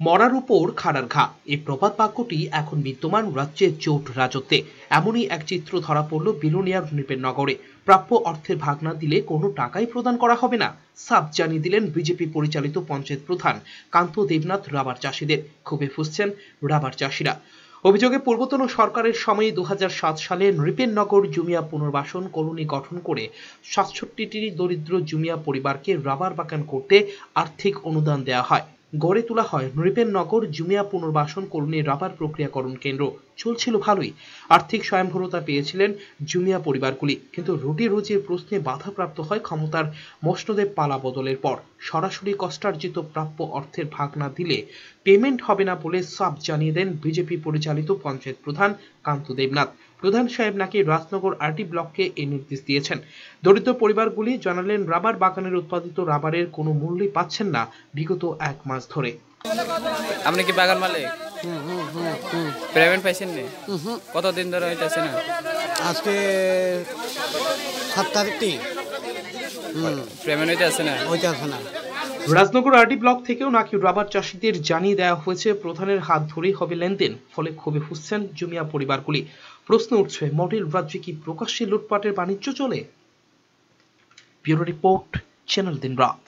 মরার উপর খাড়ার ঘা। এই প্রবাদ বাক্যটি এখন বিদ্যমান রাজ্যের জোট রাজত্বে। এমনই এক চিত্র ধরা পড়ল বিলোনিয়ার নৃপের নগরে। প্রাপ্য অর্থের ভাগ না দিলে কোনো টাকাই প্রদান করা হবে না। সাফ জানিয়ে দিলেন বিজেপি পরিচালিত পঞ্চায়েত প্রধান কান্ত দেবনাথ রাবার চাষিদের। ক্ষোভে ফুসছেন রাবার চাষিরা। অভিযোগে পূর্বতন সরকারের সময়ে দু হাজার সাত সালে নৃপেন নগর জুমিয়া পুনর্বাসন কলোনি গঠন করে সাতষট্টিটি দরিদ্র জুমিয়া পরিবারকে রাবার বাগান করতে আর্থিক অনুদান দেওয়া হয়। গড়ে তোলা হয় নৃপেন নগর জুমিয়া পুনর্বাসন কলোনির রাবার প্রক্রিয়াকরণ কেন্দ্র। চলছিল ভালোই। আর্থিক স্বয়ংভরতা পেয়েছিলেন জুমিয়া পরিবারগুলি। কিন্তু রুটি রুজির প্রশ্নে বাধাপ্রাপ্ত হয় ক্ষমতার মসনদে পালা বদলের পর। সরাসরি কষ্টার্জিত প্রাপ্য অর্থের ভাগ না দিলে পেমেন্ট হবে না বলে সাফ জানিয়ে দেন বিজেপি পরিচালিত পঞ্চায়েত প্রধান কান্ত দেবনাথ। প্রধান সাহেব নাকি রাজনগর আরটি ব্লককে এই নির্দেশ দিয়েছেন। দরিদ্র পরিবারগুলি জানালেন রাবার বাগানের উৎপাদিত রাবারের কোনো মূল্যই পাচ্ছেন না বিগত এক মাস ধরে। আপনি কি বাগান মালিক? হুম, হুম, হুম, হুম, পেমেন্ট পাইছেন নি? হুম, হুম। কতদিন ধরে হইতেছে না? আজকে সাত তারিখ পেমেন্ট হইতে আছে না? ওইটা আছে না। রাজনগর আরডি ব্লক থেকেও নাকি রাবার চাষিদের জানিয়ে দেওয়া হয়েছে, প্রধানের হাত ধরেই হবে লেনদেন, ফলে ক্ষোভে ফুসছেন জুমিয়া পরিবারগুলি। প্রশ্ন উঠছে, মডেল রাজ্যে কি প্রকাশ্যে লুটপাটের বাণিজ্য চলে? ব্যুরো রিপোর্ট, চ্যানেল দিন রাত